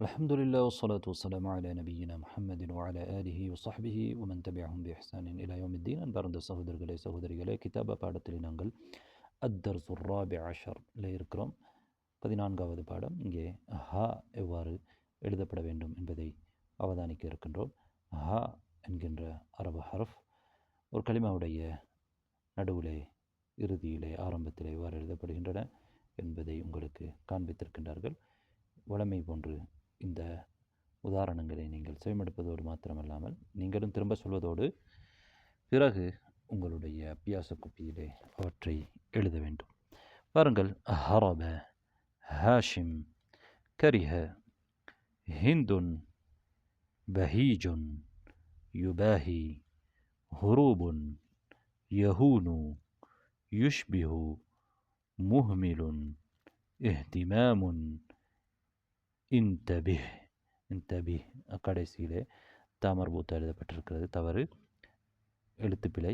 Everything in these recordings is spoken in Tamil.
الحمد لله والصلاة والسلام على نبينا محمد وعلى آله وصحبه ومن تبعهم بإحسان إلى يوم الدين அன்பார்ந்த சகோதரர்களே சகோதரிகளே கிதாப பாடத்தில் நாங்கள் அத்தர் சுர்ராபி அஷர்ல இருக்கிறோம் பதினான்காவது பாடம் இங்கே ஹா எவ்வாறு எழுதப்பட வேண்டும் என்பதை அவதானிக்க இருக்கின்றோம் ஹா என்கின்ற அரபு ஹரஃப் ஒரு கலிமாவுடைய நடுவிலே இறுதியிலே ஆரம்பத்திலே எவ்வாறு எழுதப்படுகின்றன என்பதை உங்களுக்கு காண்பித்திருக்கின்றார்கள் வழமை போன்று இந்த உதாரணங்களை நீங்கள் செவிமடுப்பதோடு மாத்திரமல்லாமல் நீங்களும் திரும்ப சொல்வதோடு பிறகு உங்களுடைய அபியாச குப்பியிலே அவற்றை எழுத வேண்டும். பாருங்கள் ஹரப ஹாஷிம் கரிஹ ஹிந்துன் பஹீஜுன் யுபாஹி ஹுரூபுன் யஹூனு யுஷ்பிஹு முஹ்மிலுன் இஹ்திமாமுன் இன்தபிஹ் இன்தபிஹ் கடைசியிலே தாமர்பூத்தா எழுதப்பட்டிருக்கிறது. தவறு. எழுத்துப்பிழை.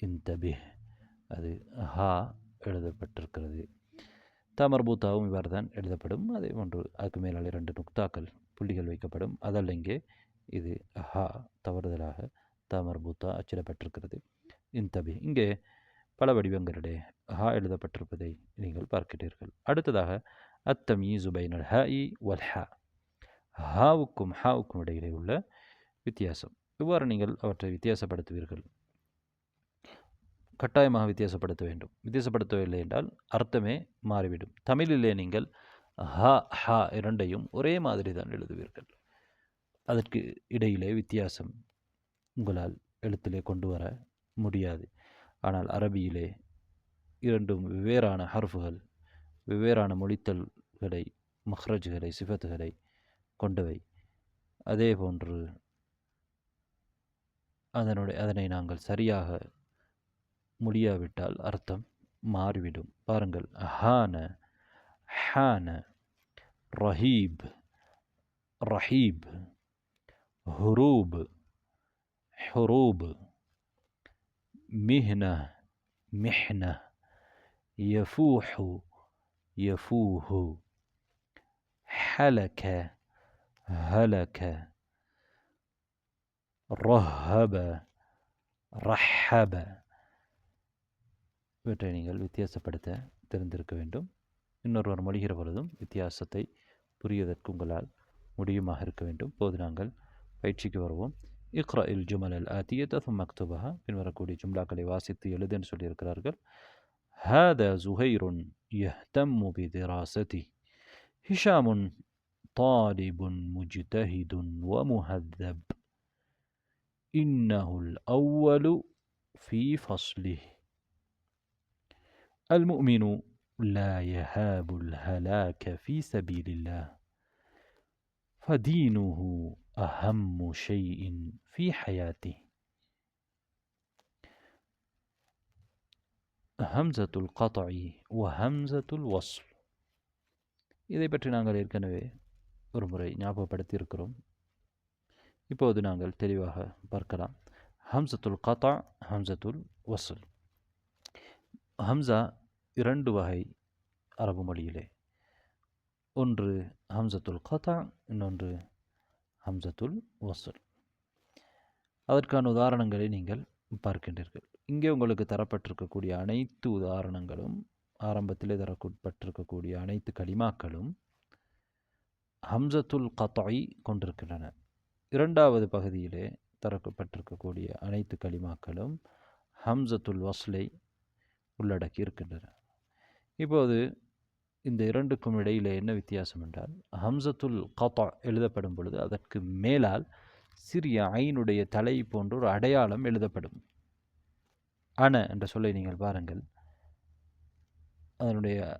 இன்தபிஹ் அது ஹா எழுதப்பட்டிருக்கிறது. தாமர்பூத்தாவும் இவ்வாறு தான் எழுதப்படும். அதே ஒன்று அதுக்கு மேலால் இரண்டு நுக்தாக்கள் புள்ளிகள் வைக்கப்படும். அதல்ல இங்கே இது ஹா தவறுதலாக தாமர்பூத்தா அச்சிடப்பட்டிருக்கிறது. இன்தபி இங்கே பல வடிவங்களிடையே ஹா எழுதப்பட்டிருப்பதை நீங்கள் பார்க்கிறீர்கள். அடுத்ததாக அத்தமீசு பைனல் ஹாஇ வல் ஹ ஹாவுக்கும் ஹாவுக்கும் இடையிலே உள்ள வித்தியாசம். இவ்வாறு நீங்கள் அவற்றை வித்தியாசப்படுத்துவீர்கள். கட்டாயமாக வித்தியாசப்படுத்த வேண்டும். வித்தியாசப்படுத்தவில்லை என்றால் அர்த்தமே மாறிவிடும். தமிழிலே நீங்கள் ஹ ஹா இரண்டையும் ஒரே மாதிரி தான் எழுதுவீர்கள். அதற்கு இடையிலே வித்தியாசம் உங்களால் எழுத்திலே கொண்டு வர முடியாது. ஆனால் அரபியிலே இரண்டும் வெவ்வேறான ஹர்ஃபுகள் வெவ்வேறான மொழித்தல்களை மஹ்ரஜ்களை சிஃபத்துகளை கொண்டவை. அதே போன்று அதனுடைய அதனை நாங்கள் சரியாக முடியாவிட்டால் அர்த்தம் மாறிவிடும். பாருங்கள். ஹான ஹான ரஹீப் ரஹீப் ஹுரூப் ஹுரூப் மிஹ்ன மிஹ்ன யஃபூஹு யஃபூஹு ஹலக ஹலக ரஹப ரஹப இவற்றை நீங்கள் வித்தியாசப்படுத்த தெரிந்திருக்க வேண்டும் இன்னொருவர் மொழிகிற பொழுதும் வித்தியாசத்தை புரியதற்கு உங்களால் முடியுமாக இருக்க வேண்டும் போது நாங்கள் பயிற்சிக்கு வருவோம் இக்ரா இல் ஜுமல் அல் ஆத்திய தஃபம் மக்துபஹா பின்வரக்கூடிய ஜும்லாக்களை வாசித்து எழுதுன்னு சொல்லியிருக்கிறார்கள் هذا زهير يهتم بدراسته هشام طالب مجتهد ومهذب. إنه الأول في فصله. المؤمن لا يهاب الهلاك في سبيل الله. فدينه أهم شيء في حياته. همزة القطع وهمزة الوصل இதை பற்றி நாங்கள் ஏற்கனவே ஒரு முறை ஞாபகப்படுத்தி இருக்கிறோம் இப்போது நாங்கள் தெளிவாக பார்க்கலாம் ஹம்சத்துல் கதா ஹம்சத்துல் வசூல் ஹம்சா இரண்டு வகை அரபு மொழியிலே ஒன்று ஹம்சத்துல் கதா இன்னொன்று ஹம்சத்துல் வசூல் அதற்கான உதாரணங்களை நீங்கள் பார்க்கின்றீர்கள் இங்கே உங்களுக்கு தரப்பட்டிருக்கக்கூடிய அனைத்து உதாரணங்களும் ஆரம்பத்திலே தரப்பட்டிருக்கக்கூடிய அனைத்து கலிமாக்களும் ஹம்சத்துல் கத்தாய் கொண்டிருக்கின்றன. இரண்டாவது பகுதியிலே தரப்பட்டிருக்கக்கூடிய அனைத்து கலிமாக்களும் ஹம்சத்துல் வஸ்லை உள்ளடக்கி இருக்கின்றன. இப்போது இந்த இரண்டுக்கும் இடையில் என்ன வித்தியாசம் என்றால் ஹம்சத்துல் கத்தா எழுதப்படும் பொழுது அதற்கு மேலால் சிறிய ஐனுடைய தலை போன்ற ஒரு அடையாளம் எழுதப்படும். அன என்ற சொல்லை நீங்கள் பாருங்கள். அதனுடைய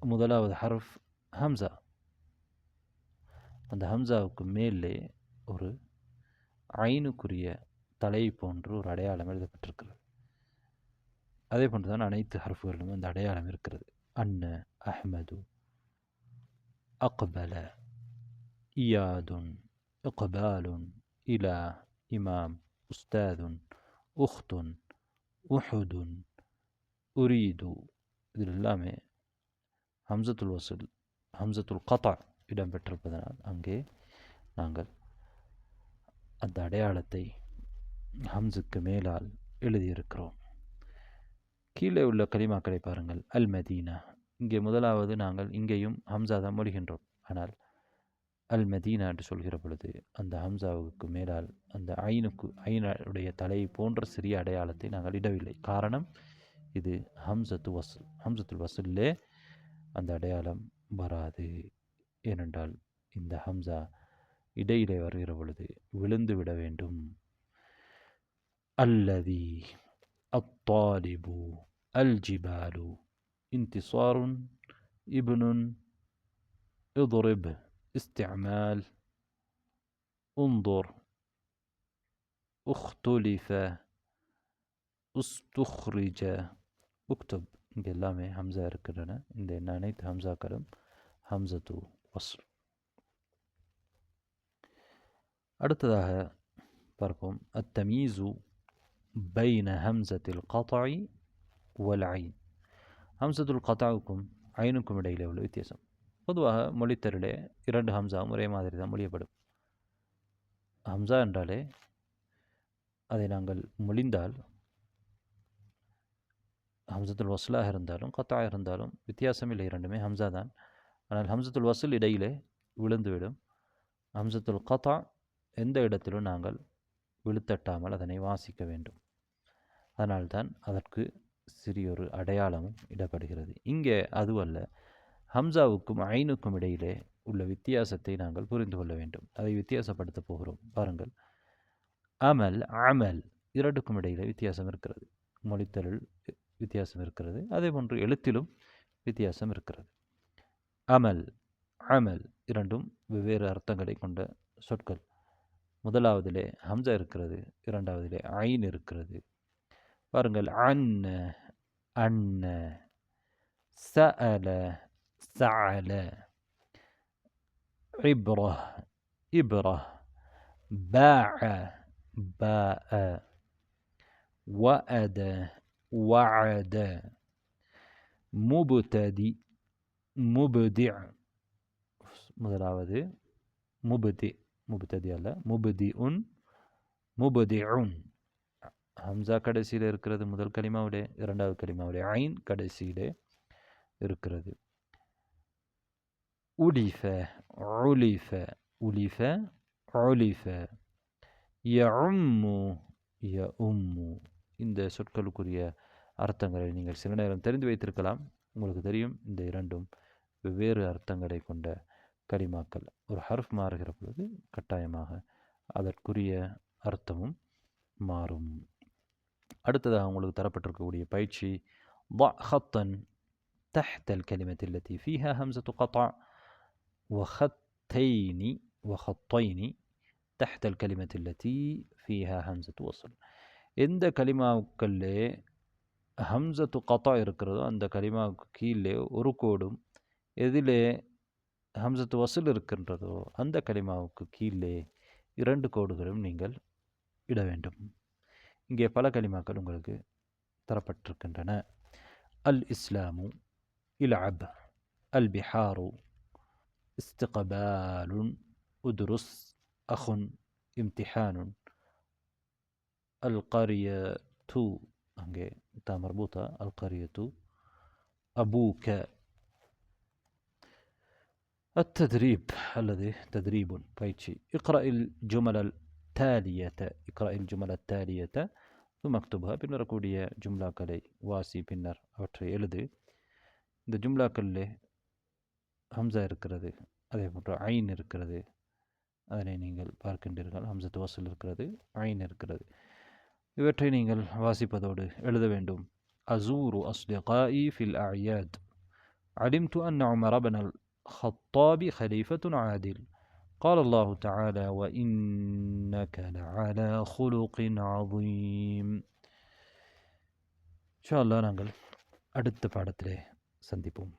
முதலாவது ஹர்ஃப் ஹம்சா. அந்த ஹம்சாவுக்கு மேலே ஒரு ஐனுக்குரிய தலை போன்று ஒரு அடையாளம் எழுதப்பட்டிருக்கிறது. அதே போன்று தான் அனைத்து ஹர்ஃபுகளிலும் அந்த அடையாளம் இருக்கிறது. அன்ன அஹ்மது அக்பல இயாதுன் இக்பாலுன் இலா இமாம் உஸ்தாதுன் உஹ்துன் உஹுதுன் உரீது. இதில் எல்லாமே ஹம்சத்துல் வசூல் ஹம்சத்துல் கதா இடம்பெற்றிருப்பதனால் அங்கே நாங்கள் அந்த அடையாளத்தை ஹம்ஸுக்கு மேலால் எழுதியிருக்கிறோம். கீழே உள்ள கலிமாக்களை பாருங்கள். அல் மதீனா இங்கே முதலாவது நாங்கள் இங்கேயும் ஹம்சா தான் மொழிகின்றோம் ஆனால் அல் மதீனா என்று சொல்கிற பொழுது அந்த ஹம்சாவுக்கு மேலால் அந்த ஐனுக்கு ஐனுடைய தலை போன்ற சிறிய அடையாளத்தை நாங்கள் இடவில்லை. காரணம் இது ஹம்சத்து வசூல் ஹம்சத்துல் வசூல்லே அந்த அடையாளம் வராது. ஏனென்றால் இந்த ஹம்சா இடையிலே வருகிற பொழுது விழுந்து விட வேண்டும். அல்லதி அத்தாலிபு அல் ஜிபாலு இன்திசாருன் இப்னுன் இதுரிப். استعمال انظر اختلف استخرج اكتب இங்கே எல்லாமே ஹம்சா இருக்கின்றன இந்த அனைத்து ஹம்சாக்களும் ஹம்சத்து வஸ்ல் அடுத்ததாக பார்ப்போம் அத்தமீசு பைன ஹம்சத்தில் கதாய் வல் ஐன் ஹம்சத்துல் கதாவுக்கும் ஐனுக்கும் இடையிலே உள்ள வித்தியாசம் பொதுவாக மொழித்தரிலே இரண்டு ஹம்சாவும் ஒரே மாதிரி தான் மொழியப்படும். ஹம்சா என்றாலே அதை நாங்கள் மொழிந்தால் ஹம்சத்துல் வசலாக இருந்தாலும் கத்தாக இருந்தாலும் வித்தியாசம் இல்லை இரண்டுமே ஹம்சா தான் ஆனால் ஹம்சத்துல் வசூல் இடையிலே விழுந்துவிடும். ஹம்சத்துல் கதா எந்த இடத்திலும் நாங்கள் விழுத்தட்டாமல் அதனை வாசிக்க வேண்டும். அதனால்தான் அதற்கு சிறியொரு அடையாளமும் இடப்படுகிறது. இங்கே அதுவல்ல ஹம்சாவுக்கும் ஐனுக்கும் இடையிலே உள்ள வித்தியாசத்தை நாங்கள் புரிந்து கொள்ள வேண்டும். அதை வித்தியாசப்படுத்த போகிறோம். பாருங்கள். அமல் அமல். இரண்டுக்கும் இடையிலே வித்தியாசம் இருக்கிறது. மொழித்தலில் வித்தியாசம் இருக்கிறது. அதே போன்று எழுத்திலும் வித்தியாசம் இருக்கிறது. அமல் அமல். இரண்டும் வெவ்வேறு அர்த்தங்களை கொண்ட சொற்கள். முதலாவதிலே ஹம்சா இருக்கிறது. இரண்டாவதிலே ஐன் இருக்கிறது. பாருங்கள். அன்ன அன்ன. சஅல சஅல عبرة إبرة باع باء وأد وعد مبتدئ مبدع முதலாவது முபதி முபத்ததி அல்ல முபதி உன் முபதி உன் ஹம்சா கடைசியில் இருக்கிறது முதல் கலிமாவுடைய இரண்டாவது கலிமாவுடைய ஐன் கடைசியிலே இருக்கிறது உலிஃப உலிஃப உலிஃப உலிஃப யஉம்மு யஉம்மு இந்த சொற்களுக்குரிய அர்த்தங்களை நீங்கள் சில நேரம் தெரிந்து வைத்திருக்கலாம் உங்களுக்கு தெரியும் இந்த இரண்டும் வெவ்வேறு அர்த்தங்களை கொண்ட கலிமாக்கள் ஒரு ஹர்ஃப் மாறுகிற பொழுது கட்டாயமாக அதற்குரிய அர்த்தமும் மாறும் அடுத்ததாக உங்களுக்கு தரப்பட்டிருக்கக்கூடிய பயிற்சி ضع خطا تحت الكلمة التي فيها همزة قطع وخطين وخطين تحت الكلمة التي فيها همزة وصل எந்த கலிமாவுக்களே ஹம்சத்து கத்தா இருக்கிறதோ அந்த கலிமாவுக்கு கீழே ஒரு கோடும் எதிலே ஹம்சத்து வசூல் இருக்கின்றதோ அந்த கலிமாவுக்கு கீழே இரண்டு கோடுகளும் நீங்கள் இட வேண்டும் இங்கே பல கலிமாக்கள் உங்களுக்கு தரப்பட்டிருக்கின்றன அல் இஸ்லாமு இல்அப் அல் பிஹாரு استقبال أدرس أخ امتحان. القرية تو تاء مربوطة. القرية تو أبوك. التدريب الذي تدريب. بايتشي اقرأ الجمل التالية. اقرأ الجمل التالية ثم اكتبها. بنركودية جملة كلي واسي بنر أوتري إلذي. الجملة كلي ஹம்சா இருக்கிறது அதே போன்று ஐன் இருக்கிறது அதனை நீங்கள் பார்க்கின்றீர்கள் ஹம்சத்து வசூல் இருக்கிறது ஐன் இருக்கிறது இவற்றை நீங்கள் வாசிப்பதோடு எழுத வேண்டும் அசூரு அஸ்லிகாஇ ஃபில் அயாத் علمت أن عمر بن الخطاب خليفة عادل قال الله تعالى وإنك لعلى خلق عظيم إن شاء الله நாங்கள் அடுத்த பாடத்திலே சந்திப்போம்